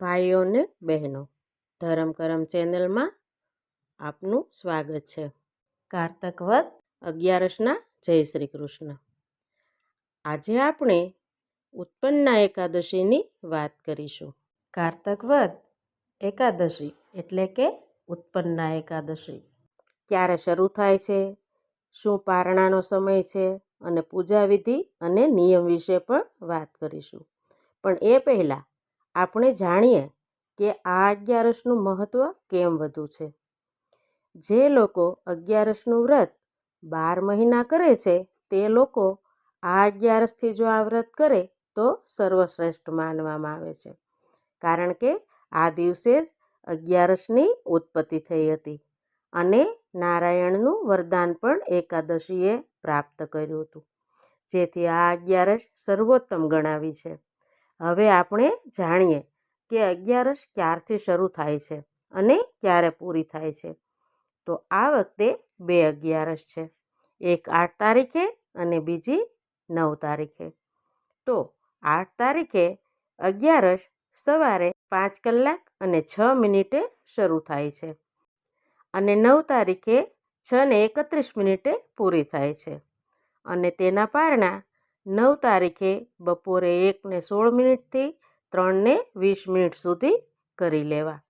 ભાઈઓ ને બહેનો, ધરમ કરમ ચેનલમાં આપનું સ્વાગત છે. કારતક વદ અગિયારસના જય શ્રી કૃષ્ણ. આજે આપણે ઉત્પન્ના એકાદશીની વાત કરીશું. કારતક વદ એકાદશી એટલે કે ઉત્પન્ના એકાદશી. ક્યારે શરૂ થાય છે, શું પારણાનો સમય છે અને પૂજા વિધિ અને નિયમ વિશે પણ વાત કરીશું. પણ એ પહેલાં આપણે જાણીએ કે આ અગિયારસનું મહત્ત્વ કેમ વધુ છે. જે લોકો અગિયારસનું વ્રત બાર મહિના કરે છે, તે લોકો આ અગિયારસથી જો આ વ્રત કરે તો સર્વશ્રેષ્ઠ માનવામાં આવે છે. કારણ કે આ દિવસે જ અગિયારસની ઉત્પત્તિ થઈ હતી અને નારાયણનું વરદાન પણ એકાદશીએ પ્રાપ્ત કર્યું હતું. જેથી આ અગિયારસ સર્વોત્તમ ગણાવી છે. હવે આપણે જાણીએ કે અગિયારસ ક્યારથી શરૂ થાય છે અને ક્યારે પૂરી થાય છે. તો આ વખતે બે અગિયારસ છે, એક આઠ તારીખે અને બીજી નવ તારીખે. તો આઠ તારીખે અગિયારસ સવારે પાંચ કલાક અને છ મિનિટે શરૂ થાય છે અને નવ તારીખે છ ને એકત્રીસ મિનિટે પૂરી થાય છે અને તેના પારણા નવ તારીખે બપોરે એકને સોળ મિનિટથી ત્રણને વીસ મિનિટ સુધી કરી લેવા.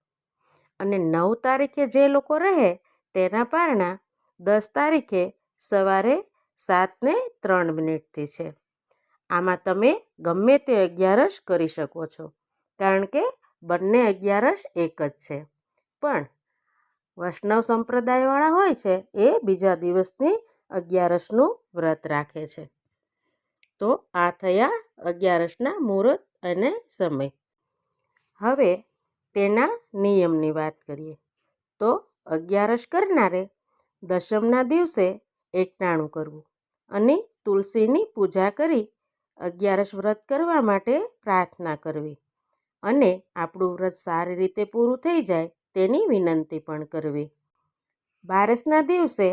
અને નવ તારીખે જે લોકો રહે તેના પારણા દસ તારીખે સવારે સાતને ત્રણ મિનિટથી છે. આમાં તમે ગમે તે અગિયારસ કરી શકો છો, કારણ કે બંને અગિયારસ એક જ છે. પણ વૈષ્ણવ સંપ્રદાયવાળા હોય છે એ બીજા દિવસની અગિયારસનું વ્રત રાખે છે. તો આ થયા અગિયારસના મુહૂર્ત અને સમય. હવે તેના નિયમની વાત કરીએ. તો અગિયારસ કરનારે દશમના દિવસે એકટાણું કરવું અને તુલસીની પૂજા કરી અગિયારસ વ્રત કરવા માટે પ્રાર્થના કરવી અને આપણું વ્રત સારી રીતે પૂરું થઈ જાય તેની વિનંતી પણ કરવી. બારસના દિવસે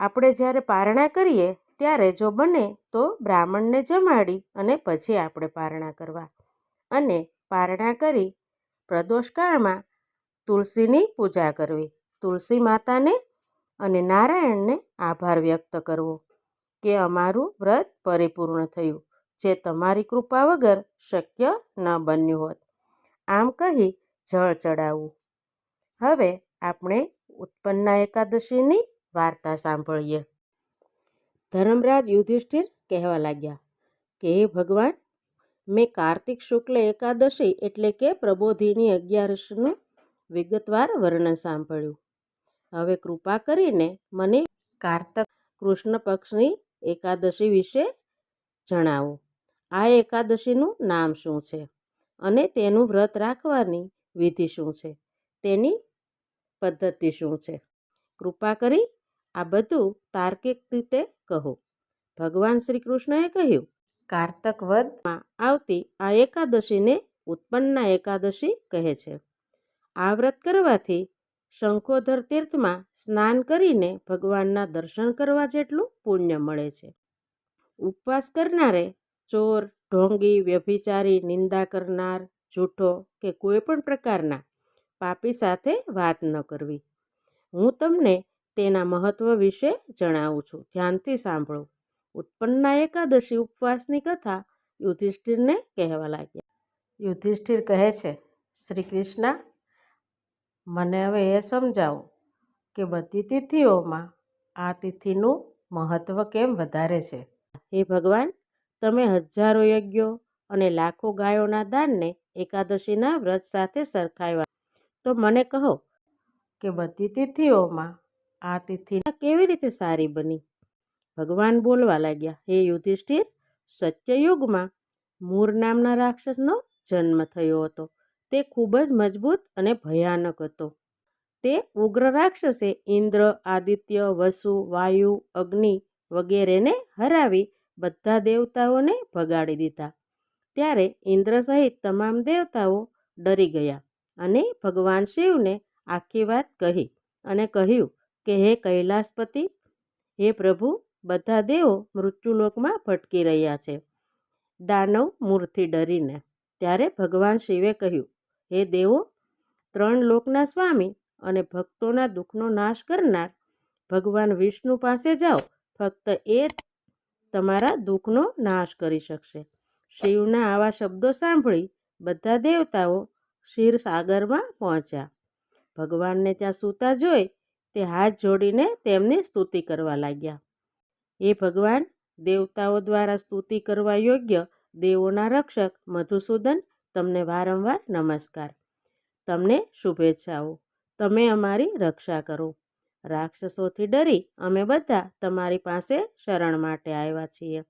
આપણે જ્યારે પારણા કરીએ ત્યારે જો બને તો બ્રાહ્મણને જમાડી અને પછી આપણે પારણા કરવા. અને પારણા કરી પ્રદોષકાળમાં તુલસીની પૂજા કરવી. તુલસી માતાને અને નારાયણને આભાર વ્યક્ત કરવો કે અમારું વ્રત પરિપૂર્ણ થયું, જે તમારી કૃપા વગર શક્ય ન બન્યું હોત. આમ કહી જળ ચડાવવું. હવે આપણે ઉત્પન્ના એકાદશીની વાર્તા સાંભળીએ. ધર્મરાજ યુધિષ્ઠિર કહેવા લાગ્યા, કે હે ભગવાન, મેં કાર્તિક શુક્લ એકાદશી એટલે કે પ્રબોધિની અગિયારસનું વિગતવાર વર્ણન સાંભળ્યું. હવે કૃપા કરીને મને કાર્તક કૃષ્ણ પક્ષની એકાદશી વિશે જણાવો. આ એકાદશીનું નામ શું છે? અને તેનું વ્રત રાખવાની વિધિ શું છે? તેની પદ્ધતિ શું છે? કૃપા કરી આ બધું તાર્કિક રીતે કહો. ભગવાન શ્રી કૃષ્ણએ કહ્યું, કાર્તક વધમાં આવતી આ એકાદશીને ઉત્પન્ના એકાદશી કહે છે. આ વ્રત કરવાથી શંખોધર તીર્થમાં સ્નાન કરીને ભગવાનના દર્શન કરવા જેટલું પુણ્ય મળે છે. ઉપવાસ કરનારે ચોર, ઢોંગી, વ્યભિચારી, નિંદા કરનાર, જૂઠો કે કોઈ પણ પ્રકારના પાપી સાથે વાત ન કરવી. હું તમને તેના મહત્ત્વ વિશે જણાવું છું. ધ્યાનથી સાંભળો. ઉત્પન્ના એકાદશી ઉપવાસની કથા યુધિષ્ઠિરને કહેવા લાગ્યા. યુધિષ્ઠિર કહે છે શ્રી કૃષ્ણ મને હવે એ સમજાવો કે બધી તિથિઓમાં આ તિથિનું મહત્ત્વ કેમ વધારે છે? હે ભગવાન તમે હજારો યજ્ઞો અને લાખો ગાયોના દાનને એકાદશીના વ્રત સાથે સરખાવ્યા. તો મને કહો કે બધી તિથિઓમાં આ તિથિ કેવી રીતે સારી બની? ભગવાન બોલવા લાગ્યા, હે યુધિષ્ઠિર, સત્યયુગમાં મૂર નામના રાક્ષસનો જન્મ થયો હતો. તે ખૂબ જ મજબૂત અને ભયાનક હતો. તે ઉગ્ર રાક્ષસે ઇન્દ્ર, આદિત્ય, વસુ, વાયુ, અગ્નિ વગેરેને હરાવી બધા દેવતાઓને ભગાડી દીધા. ત્યારે ઇન્દ્ર સહિત તમામ દેવતાઓ ડરી ગયા અને ભગવાન શિવને આખી વાત કહી અને કહ્યું કે હે કૈલાસપતિ, હે પ્રભુ, બધા દેવો મૃત્યુલોકમાં ભટકી રહ્યા છે. દાનવ મૂર્તિ ડરીને, ત્યારે ભગવાન શિવે કહ્યું, હે દેવો, ત્રણ લોકના સ્વામી અને ભક્તોના દુઃખનો નાશ કરનાર ભગવાન વિષ્ણુ પાસે જાઓ, ફક્ત એ તમારા દુઃખનો નાશ કરી શકશે. શિવના આવા શબ્દો સાંભળી બધા દેવતાઓ ક્ષીરસાગરમાં પહોંચ્યા. ભગવાનને ત્યાં સૂતા જોઈ તે હાથ જોડીને તેમની સ્તુતિ કરવા લાગ્યા. એ ભગવાન, દેવતાઓ દ્વારા સ્તુતિ કરવા યોગ્ય દેવોના રક્ષક મધુસૂદન, તમને વારંવાર નમસ્કાર. તમને શુભેચ્છાઓ. તમે અમારી રક્ષા કરો. રાક્ષસોથી ડરી અમે બધા તમારી પાસે શરણ માટે આવ્યા છીએ.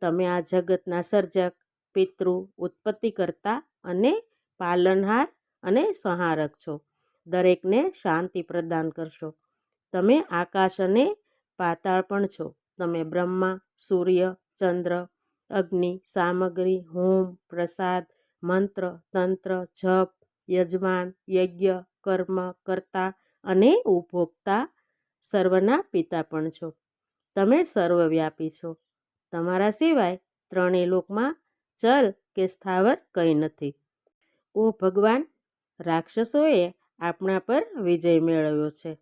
તમે આ જગતના સર્જક, પિતૃ ઉત્પત્તિ કરતા અને પાલનહાર અને સંહારક છો. દરેકને શાંતિ પ્રદાન કરશો. તમે આકાશ અને પાતાળ પણ છો. તમે બ્રહ્મા, સૂર્ય, ચંદ્ર, અગ્નિ, સામગ્રી, હોમ, પ્રસાદ, મંત્ર, તંત્ર, જપ, યજમાન, યજ્ઞ, કર્મ, કરતા અને ઉપભોક્તા સર્વના પિતા પણ છો. તમે સર્વવ્યાપી છો. તમારા સિવાય ત્રણેય લોકમાં ચલ કે સ્થાવર કંઈ નથી. ઓ ભગવાન, રાક્ષસોએ આપણા પર વિજય મેળવ્યો છે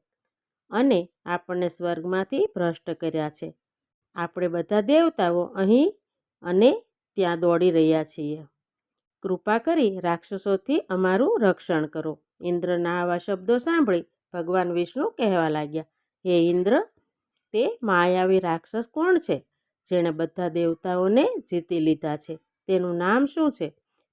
અને આપણને સ્વર્ગમાંથી ભ્રષ્ટ કર્યા છે. આપણે બધા દેવતાઓ અહીં અને ત્યાં દોડી રહ્યા છીએ. કૃપા કરી રાક્ષસોથી અમારું રક્ષણ કરો. ઇન્દ્રના આવા શબ્દો સાંભળી ભગવાન વિષ્ણુ કહેવા લાગ્યા, હે ઇન્દ્ર, તે માયાવી રાક્ષસ કોણ છે જેણે બધા દેવતાઓને જીતી લીધા છે? તેનું નામ શું છે?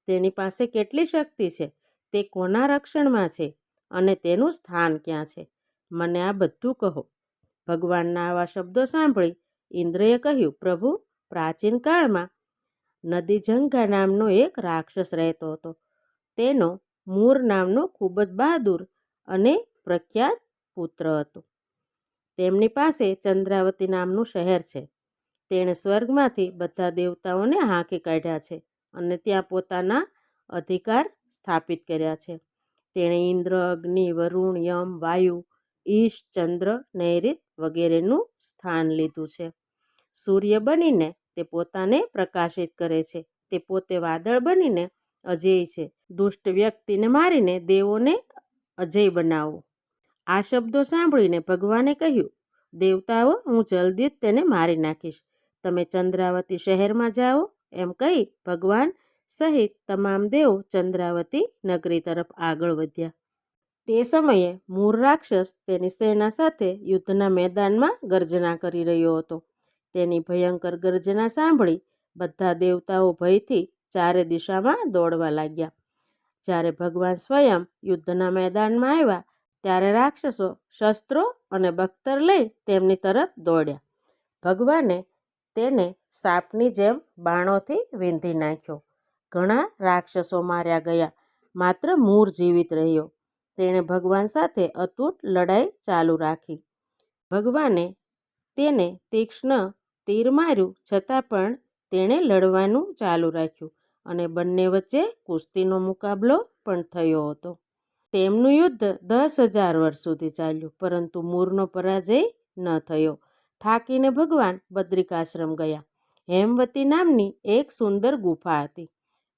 તેની પાસે કેટલી શક્તિ છે? તે કોના રક્ષણમાં છે? અને તેનું સ્થાન ક્યાં છે? મને આ બધું કહો. ભગવાનના આવા શબ્દો સાંભળી ઇન્દ્રએ કહ્યું, પ્રભુ, પ્રાચીન કાળમાં નદીજંઘા નામનો એક રાક્ષસ રહેતો હતો. તેનો મૂર નામનો ખૂબ જ બહાદુર અને પ્રખ્યાત પુત્ર હતો. તેમની પાસે ચંદ્રાવતી નામનું શહેર છે. તેણે સ્વર્ગમાંથી બધા દેવતાઓને હાંકી કાઢ્યા છે અને ત્યાં પોતાના અધિકાર સ્થાપિત કર્યા છે. તેણે ઇન્દ્ર, અગ્નિ, વરુણ, યમ, વાયુ, ઈશ, ચંદ્ર નૈરિત વગેરેનું સ્થાન લીધું છે. સૂર્ય બનીને તે પોતાને પ્રકાશિત કરે છે. તે પોતે વાદળ બનીને અજેય છે. દુષ્ટ વ્યક્તિને મારીને દેવોને અજય બનાવો. આ શબ્દો સાંભળીને ભગવાને કહ્યું, દેવતાઓ, હું જલ્દી જ તેને મારી નાખીશ. તમે ચંદ્રાવતી શહેરમાં જાઓ. એમ કહી ભગવાન સહિત તમામ દેવો ચંદ્રાવતી નગરી તરફ આગળ વધ્યા. તે સમયે મૂર રાક્ષસ તેની સેના સાથે યુદ્ધના મેદાનમાં ગર્જના કરી રહ્યો હતો. તેની ભયંકર ગર્જના સાંભળી બધા દેવતાઓ ભયથી ચારે દિશામાં દોડવા લાગ્યા. જ્યારે ભગવાન સ્વયં યુદ્ધના મેદાનમાં આવ્યા, ત્યારે રાક્ષસો શસ્ત્રો અને બખ્તર લઈ તેમની તરફ દોડ્યા. ભગવાને તેને સાપની જેમ બાણોથી વીંધી નાખ્યો. ઘણા રાક્ષસો માર્યા ગયા. માત્ર મૂર જીવિત રહ્યો. તેણે ભગવાન સાથે અતૂટ લડાઈ ચાલુ રાખી. ભગવાને તેને તીક્ષ્ણ તીર માર્યું છતાં પણ તેણે લડવાનું ચાલુ રાખ્યું અને બંને વચ્ચે કુસ્તીનો મુકાબલો પણ થયો હતો. તેમનું યુદ્ધ દસ હજાર વર્ષ સુધી ચાલ્યું, પરંતુ મૂરનો પરાજય ન થયો. થાકીને ભગવાન બદ્રિકાશ્રમ ગયા. હેમવતી નામની એક સુંદર ગુફા હતી.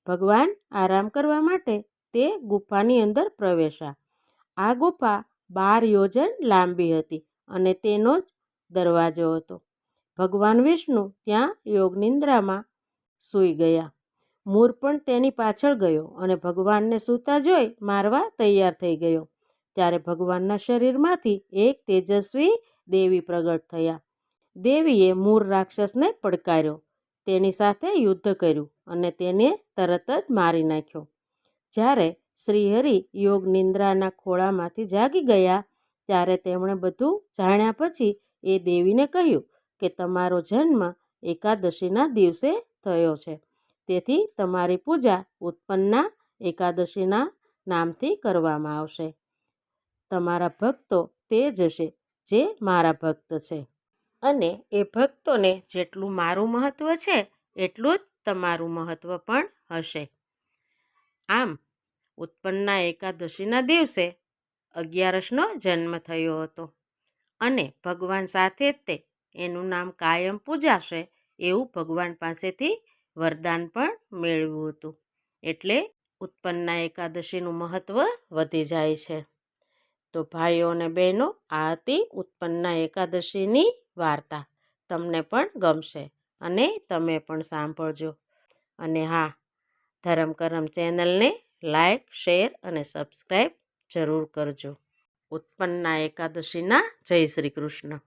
ભગવાન આરામ કરવા માટે તે ગુફાની અંદર પ્રવેશ્યા. આ ગુફા બાર યોજન લાંબી હતી અને તેનો જ દરવાજો હતો. ભગવાન વિષ્ણુ ત્યાં યોગનિંદ્રામાં સૂઈ ગયા. મૂર પણ તેની પાછળ ગયો અને ભગવાનને સૂતા જોઈ મારવા તૈયાર થઈ ગયો. ત્યારે ભગવાનના શરીરમાંથી એક તેજસ્વી દેવી પ્રગટ થયા. દેવીએ મૂર રાક્ષસને પડકાર્યો. તેની સાથે યુદ્ધ કર્યું અને તેને તરત જ મારી નાખ્યો. જ્યારે શ્રીહરિ યોગ નિંદ્રાના ખોળામાંથી જાગી ગયા, ત્યારે તેમણે બધું જાણ્યા પછી એ દેવીને કહ્યું કે તમારો જન્મ એકાદશીના દિવસે થયો છે. તેથી તમારી પૂજા ઉત્પન્ના એકાદશીના નામથી કરવામાં આવશે. તમારા ભક્તો તે જ હશે જે મારા ભક્ત છે. અને એ ભક્તોને જેટલું મારું મહત્ત્વ છે, એટલું જ તમારું મહત્ત્વ પણ હશે. આમ, ઉત્પન્ના એકાદશીના દિવસે અગિયારસનો જન્મ થયો હતો અને ભગવાન સાથે જ તે એનું નામ કાયમ પૂજાશે એવું ભગવાન પાસેથી વરદાન પણ મેળવ્યું હતું. એટલે ઉત્પન્ના એકાદશીનું મહત્ત્વ વધી જાય છે. તો ભાઈઓ અને બહેનો, આ હતી ઉત્પન્ના એકાદશીની વાર્તા. તમને પણ ગમશે અને તમે પણ સાંભળજો. અને હા, ધરમ કરમ ચેનલને લાઈક, શેર અને સબસ્ક્રાઈબ જરૂર કરજો. ઉત્પન્ના એકાદશીના જય શ્રી કૃષ્ણ.